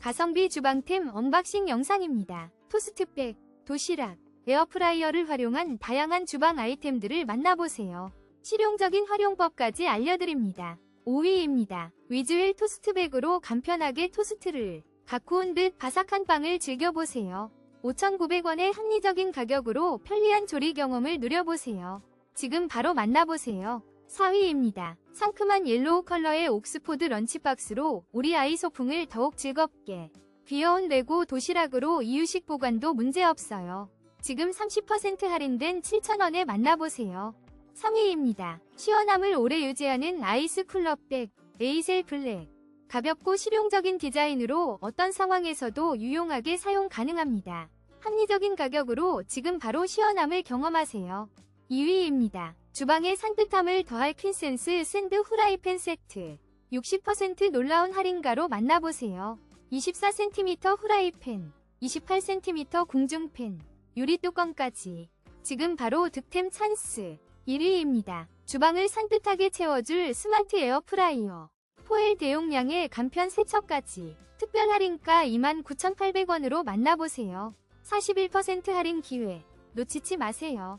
가성비 주방템 언박싱 영상입니다. 토스트백, 도시락, 에어프라이어를 활용한 다양한 주방 아이템들을 만나보세요. 실용적인 활용법까지 알려드립니다. 5위입니다. 위즈웰 토스트백으로 간편하게 토스트를 가꾸운 듯 바삭한 빵을 즐겨보세요. 5,900원의 합리적인 가격으로 편리한 조리 경험을 누려보세요. 지금 바로 만나보세요. 4위입니다. 상큼한 옐로우 컬러의 옥스포드 런치박스로 우리 아이 소풍을 더욱 즐겁게 귀여운 레고 도시락으로 이유식 보관도 문제없어요. 지금 30% 할인된 7,000원에 만나보세요. 3위입니다. 시원함을 오래 유지하는 아이스 쿨러백 에이셀 블랙 가볍고 실용적인 디자인으로 어떤 상황에서도 유용하게 사용 가능합니다. 합리적인 가격으로 지금 바로 시원함을 경험하세요. 2위입니다. 주방의 산뜻함을 더할 퀸센스 샌드 후라이팬 세트 60% 놀라운 할인가로 만나보세요. 24cm 후라이팬, 28cm 궁중팬, 유리 뚜껑까지 지금 바로 득템 찬스 1위입니다. 주방을 산뜻하게 채워줄 스마트 에어프라이어 포엘 대용량의 간편 세척까지 특별 할인가 29,800원으로 만나보세요. 41% 할인 기회 놓치지 마세요.